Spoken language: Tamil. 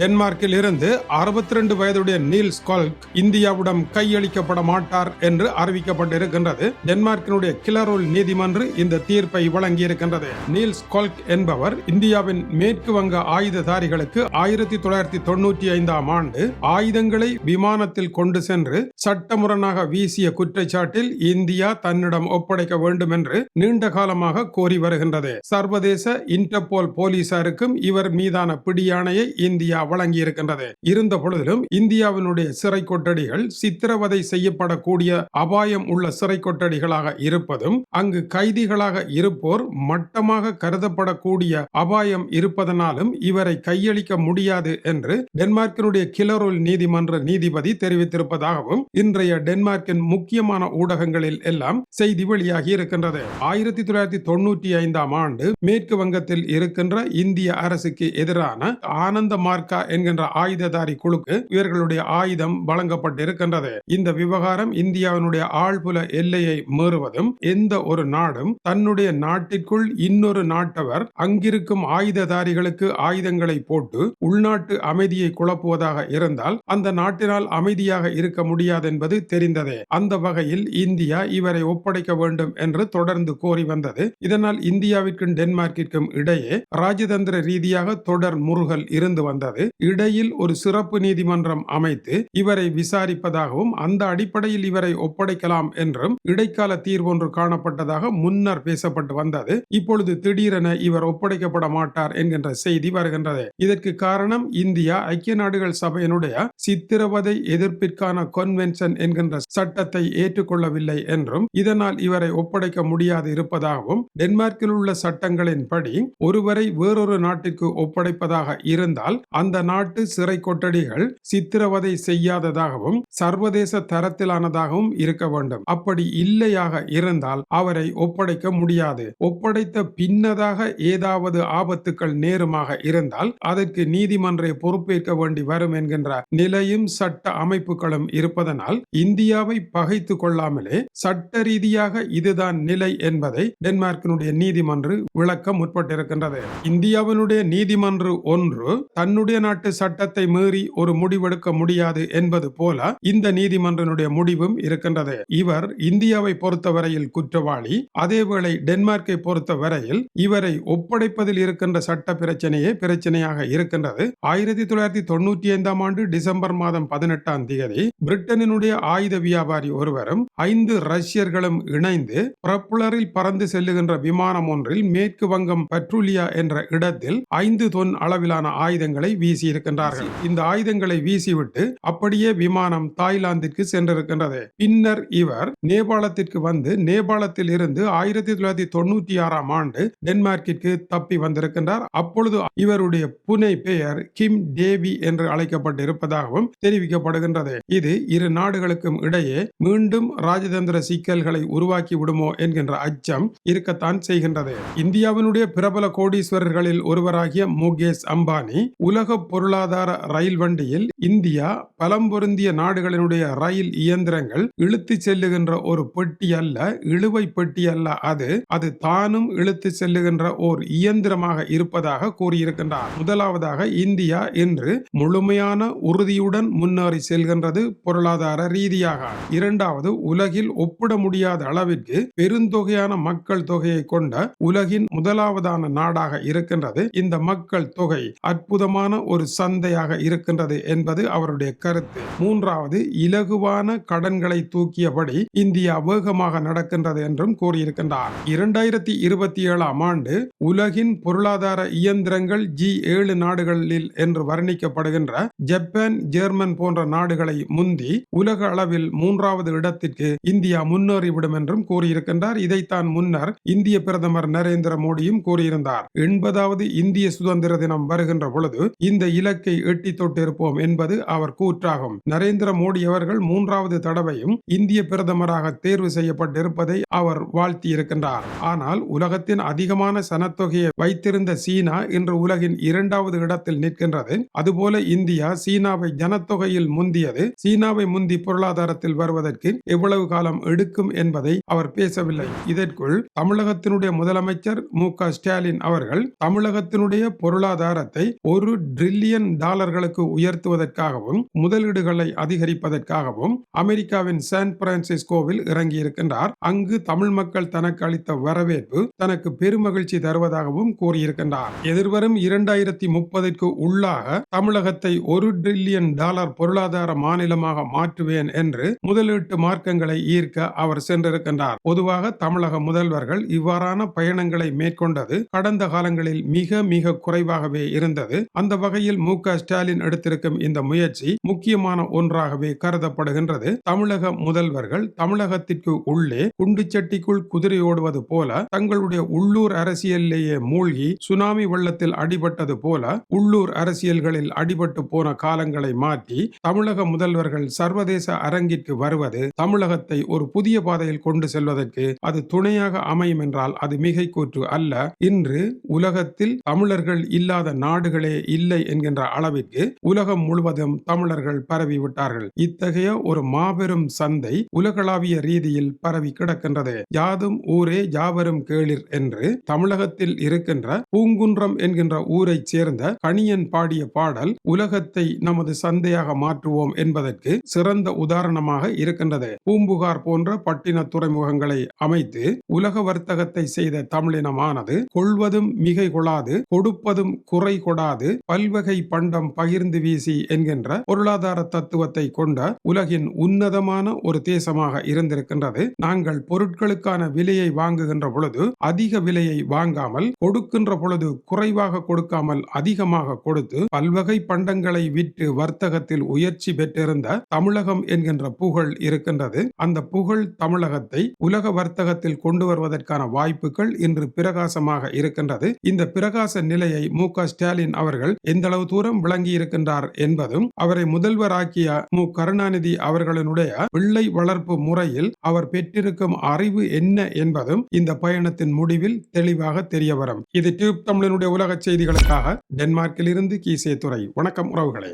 டென்மார்க்கில் இருந்து அறுபத்தி ரெண்டு வயதுடைய நீல் ஸ்கால்க் இந்தியாவிடம் கையளிக்கப்பட மாட்டார் என்று அறிவிக்கப்பட்டிருக்கின்றது. டென்மார்க்கினுடைய கிளரோல் நீதிமன்று இந்த தீர்ப்பை வழங்கியிருக்கின்றது. நீல் ஸ்கால்க் என்பவர் இந்தியாவின் மேற்கு வங்க ஆயுததாரிகளுக்கு ஆயிரத்தி தொள்ளாயிரத்தி தொண்ணூற்றி ஐந்தாம் ஆண்டு ஆயுதங்களை விமானத்தில் கொண்டு சென்று சட்டமுரணாக வீசிய குற்றச்சாட்டில் இந்தியா தன்னிடம் ஒப்படைக்க வேண்டும் என்று நீண்ட காலமாக கோரி வருகின்றது. சர்வதேச இன்டர்போல் போலீசாருக்கும் இவர் மீதான பிடியாணையை இந்தியா வழங்கி இருக்கின்றது இருந்த பொழுதிலும் இந்தியாவினுடைய சிறை கொட்டடிகள் சித்திரவதை செய்யப்படக்கூடிய அபாயம் உள்ள சிறை கொட்டடிகளாக இருப்பதும் அங்கு கைதிகளாக இருப்போர் மட்டமாக கருதப்படக்கூடிய அபாயம் இருப்பதனாலும் இவரை கையளிக்க முடியாது என்று டென்மார்க்கினுடைய கிளரோல் நீதிமன்ற நீதிபதி தெரிவித்திருப்பதாகவும் இன்றைய டென்மார்க்கின் முக்கியமான ஊடகங்களில் எல்லாம் செய்தி வெளியாகி இருக்கின்றது. ஆயிரத்தி தொள்ளாயிரத்தி தொண்ணூற்றி ஐந்தாம் ஆண்டு மேற்கு வங்கத்தில் இருக்கின்ற இந்திய அரசுக்கு எதிரான ஆனந்த மார்க்கா என்கின்ற ஆயுததாரி குழுக்கு இவர்களுடைய ஆயுதம் வழங்கப்பட்டிருக்கின்றது. இந்த விவகாரம் இந்தியாவினுடைய ஆழ்புல எல்லையை மீறுவதும் எந்த ஒரு நாடும் தன்னுடைய நாட்டிற்குள் இன்னொரு நாட்டவர் அங்கிருக்கும் ஆயுததாரிகளுக்கு ஆயுதங்களை போட்டு உள்நாட்டு அமைதியை குழப்புவதாக இருந்தால் அந்த நாட்டினால் அமைதியாக இருக்க முடியாது என்பது தெரிந்ததே. அந்த வகையில் இந்தியா இவரை ஒப்படைக்க வேண்டும் என்று தொடர்ந்து கோரி வந்தது. இதனால் இந்தியாவிற்கும் டென்மார்க்கிற்கும் இடையே ராஜதந்திர ரீதியாக தொடர் முருகல் இருந்து வந்தது. இடையில் ஒரு சிறப்பு நீதிமன்றம் அமைத்து இவரை விசாரிப்பதாகவும் அந்த அடிப்படையில் இவரை ஒப்படைக்கலாம் என்றும் இடைக்கால தீர்வொன்று காணப்பட்டதாக முன்னர் பேசப்பட்டு வந்தது. இப்பொழுது திடீரென இவர் ஒப்படைக்கப்பட மாட்டார் என்கின்ற செய்தி வருகின்றது. இதற்கு காரணம் இந்தியா ஐக்கிய நாடுகள் சபையினுடைய சித்திரவதை எதிர்ப்பிற்கான கொன்வென்ஷன் என்கின்ற சட்டத்தை ஏற்றுக்கொள்ளவில்லை என்றும் இதனால் இவரை ஒப்படைக்க முடியாது இருப்பதாகவும் டென்மார்க்கில் உள்ள சட்டங்களின்படி ஒருவரை வேறொரு நாட்டிற்கு ஒப்படைப்பதாக இருந்தால் அந்த நாட்டு சிறை கொட்டடிகள் சித்திரவதை செய்யாததாகவும் சர்வதேச தரத்திலானதாகவும் இருக்க வேண்டும். அப்படி இல்லையாக இருந்தால் அவரை ஒப்படைக்க முடியாது. ஒப்படைத்த பின்னதாக ஏதாவது ஆபத்துக்கள் நேருமாக இருந்தால் அதற்கு நீதிமன்றை பொறுப்பேற்க வேண்டி வரும் என்கின்ற நிலையும் சட்ட அமைப்புகளும் இருப்பதனால் இந்தியாவை பகைத்து கொள்ளாமலே சட்ட ரீதியாக இதுதான் நிலை என்பதை டென்மார்க்கினுடைய நீதிமன்று விளக்க முற்பட்டிருக்கின்றது. இந்தியாவினுடைய நீதிமன்று ஒன்று தன்னுடைய நாட்டு சட்டத்தை மீறி ஒரு முடிவெடுக்க முடியாது என்பது போல இந்த நீதிமன்றனுடைய முடிவும் இருக்கின்றது. இவர் இந்தியாவை பொறுத்தவரையில் குற்றவாளி. அதேவேளை டென்மார்க்கை பொறுத்தவரையில் இவரை ஒப்படைப்பதில் இருக்கின்ற சட்ட பிரச்சனையே பிரச்சனையாக இருக்கின்றது. ஆயிரத்தி தொள்ளாயிரத்தி தொண்ணூற்றி ஐந்தாம் ஆண்டு டிசம்பர் மாதம் பதினெட்டாம் தேதி பிரிட்டனினுடைய ஆயுத வியாபாரி ஒருவரும் ஐந்து ரஷ்யர்களும் இணைந்து பிரப்புலரில் பறந்து செல்லுகின்ற விமானம் ஒன்றில் மேற்கு வங்கம் பட்ரூலியா என்ற இடத்தில் ஐந்து தொன் அளவிலான ஆயுதங்களை வீசி இருக்கின்றார்கள். இந்த ஆயுதங்களை வீசிவிட்டு அப்படியே விமானம் தாய்லாந்திற்கு சென்றிருக்கின்றது. பின்னர் இவர் நேபாளத்திற்கு வந்து நேபாளத்தில் இருந்து ஆயிரத்தி தொள்ளாயிரத்தி தொண்ணூற்றி ஆறாம் ஆண்டு டென்மார்க்கிற்கு தப்பி வந்திருக்கின்றார். அப்பொழுது இவருடைய புனை பெயர் கிம் தேவி என்று அழைக்கப்பட்டிருப்பதாகவும் தெரிவிக்கப்படுகின்றது. இது இரு நாடுகளுக்கும் இடையே மீண்டும் ராஜதந்திர சிக்கல்களை உருவாக்கி விடுமோ என்கின்ற அச்சம் இருக்கத்தான் செய்கின்றது. இந்தியாவினுடைய பிரபல கோடீஸ்வரர்களில் ஒருவராகிய முகேஷ் அம்பானி உலக பொருளாதார ரயில் வண்டியில் இந்தியா பலம் பொருந்திய நாடுகளினுடைய ரயில் இயந்திரங்கள் இழுத்து செல்லுகின்ற ஒரு பெட்டி அல்ல இழுவை பெட்டி அல்ல அது அது தானும் இழுத்து செல்லுகின்ற ஓர் இயந்திரமாக இருப்பதாக கூறியிருக்கின்றார். முதலாவதாக இந்தியா இன்று முழுமையான உறுதியுடன் முன்னேறி செல்கின்றது பொருளாதார ரீதியாக. இரண்டாவது உலகில் ஒப்பிட முடியாத அளவிற்கு பெருந்தொகையான மக்கள் தொகையை கொண்ட உலகின் முதலாவதான நாடாக இருக்கின்றது. இந்த மக்கள் தொகை அற்புதமான ஒரு சந்தையாக இருக்கின்றது என்பது அவருடைய கருத்து. மூன்றாவது இலகுவான கடன்களை தூக்கியபடி இந்தியா வேகமாக நடக்கின்றது என்றும் கூறியிருக்கின்றார். இரண்டாயிரத்தி இருபத்தி ஏழாம் ஆண்டு உலகின் பொருளாதார இயந்திரங்கள் ஜி ஏழு நாடுகளில் என்று வர்ணிக்கப்படுகின்ற ஜப்பான் ஜெர்மன் போன்ற நாடுகளை முந்தி உலக அளவில் மூன்றாவது இடத்திற்கு இந்தியா முன்னேறிவிடும் என்றும் கூறியிருக்கின்றார். இதைத்தான் முன்னர் இந்திய பிரதமர் நரேந்திர மோடியும் கூறியிருந்தார். எண்பதாவது இந்திய சுதந்திர தினம் வருகின்ற பொழுது இந்த இலக்கை எட்டி தொட்டிருப்போம் என்பது அவர் கூற்றாகும். நரேந்திர மோடி அவர்கள் மூன்றாவது தடவையும் இந்திய பிரதமராக தேர்வு செய்யப்பட்டிருப்பதை அவர் வாழ்த்தியிருக்கின்றார். ஆனால் உலகத்தின் அதிகமான சனத்தொகையை வைத்திருந்த சீனா இன்று உலகின் இரண்டாவது இடத்தில் நிற்கின்றது. அதுபோல இந்தியா சீனாவை ஜனத்தொகையில் முந்தியது. சீனாவை முந்தி பொருளாதாரத்தில் வருவதற்கு எவ்வளவு காலம் எடுக்கும் என்பதை அவர் பேசவில்லை. இதற்குள் தமிழகத்தினுடைய முதலமைச்சர் மு க ஸ்டாலின் அவர்கள் தமிழகத்தினுடைய பொருளாதாரத்தை ஒரு டிரில்லியன் டாலர்களுக்கு உயர்த்துவதற்காகவும் முதலீடுகளை அதிகரிப்பதற்காகவும் அமெரிக்காவின் சான் பிரான்சிஸ்கோவில் இறங்கியிருக்கின்றார். அங்கு தமிழ் மக்கள் தனக்கு அளித்த வரவேற்பு தனக்கு பெருமகிழ்ச்சி தருவதாகவும் கூறியிருக்கின்றார். எதிர்வரும் இரண்டாயிரத்தி முப்பதுக்கு உள்ளாக தமிழகத்தை ஒரு டிரில்லியன் டாலர் பொருளாதார மாநிலமாக மாற்றுவேன் என்று முதலீட்டு மார்க்கங்களை ஈர்க்க அவர் சென்றிருக்கின்றார். பொதுவாக தமிழக முதல்வர்கள் இவ்வாறான பயணங்களை மேற்கொண்டது கடந்த காலங்களில் மிக மிக குறைவாகவே இருந்தது. அந்த வகையில் மு ஸ்டாலின் எடுத்திருக்கும் இந்த முயற்சி முக்கியமான ஒன்றாகவே கருதப்படுகின்றது. தமிழக முதல்வர்கள் தமிழகத்திற்கு உள்ளே குண்டுச்சட்டிக்குள் குதிரை ஓடுவது போல தங்களுடைய உள்ளூர் அரசியலிலேயே மூழ்கி சுனாமி வெள்ளத்தில் அடிபட்டது போல உள்ளூர் அரசியல்களில் அடிபட்டு போன காலங்களை மாற்றி தமிழக முதல்வர்கள் சர்வதேச அரங்கிற்கு வருவது தமிழகத்தை ஒரு புதிய பாதையில் கொண்டு செல்வதற்கு அது துணையாக அமையும் என்றால் அது மிகை கூற்று அல்ல. இன்று உலகத்தில் தமிழர்கள் இல்லாத நாடுகளே இல்லை என்கின்ற அளவிற்கு உலகம் முழுவதும் தமிழர்கள் பரவி விட்டார்கள். இத்தகைய ஒரு மாபெரும் சந்தை உலகளாவிய ரீதியில் பரவி கிடக்கின்றது. யாதும் ஊரே யாவரும் கேளிர் என்று தமிழகத்தில் இருக்கின்ற பூங்குன்றம் என்கின்ற ஊரைச் சேர்ந்த கணியன் பாடிய பாடல் உலகத்தை நமது சந்தையாக மாற்றுவோம் என்பதற்கு சிறந்த உதாரணமாக இருக்கின்றது. பூம்புகார் போன்ற பட்டின துறைமுகங்களை அமைத்து உலக வர்த்தகத்தை செய்த தமிழினமானது கொள்வதும் மிகை கொள்ளாது கொடுப்பதும் குறை கொடாது பல் பல்வகை பண்டம் பகிர்ந்து வீசி என்கின்ற பொருளாதார தத்துவத்தை கொண்ட உலகின் உன்னதமான ஒரு தேசமாக இருந்திருக்கின்றது. நாங்கள் பொருட்களுக்கான விலையை வாங்குகின்ற பொழுது அதிக விலையை வாங்காமல் கொடுக்கின்ற பொழுது குறைவாக கொடுக்காமல் அதிகமாக கொடுத்து பல்வகை பண்டங்களை விற்று வர்த்தகத்தில் உயர்ச்சி பெற்றிருந்த தமிழகம் என்கின்ற புகழ் இருக்கின்றது. அந்த புகழ் தமிழகத்தை உலக வர்த்தகத்தில் கொண்டு வருவதற்கான வாய்ப்புகள் இன்று பிரகாசமாக இருக்கின்றது. இந்த பிரகாச நிலையை மு ஸ்டாலின் அவர்கள் எந்தளவு தூரம் விளங்கி இருக்கின்றார் என்பதும் அவரை முதல்வராக்கிய மு. கருணாநிதி அவர்களினுடைய பிள்ளை வளர்ப்பு முறையில் அவர் பெற்றிருக்கும் அறிவு என்ன என்பதும் இந்த பயணத்தின் முடிவில் தெளிவாக தெரிய வரும். இது டியூப் தமிழனுடைய உலக செய்திகளுக்காக டென்மார்க்கில் இருந்து கீசே துறை வணக்கம் உறவுகளே.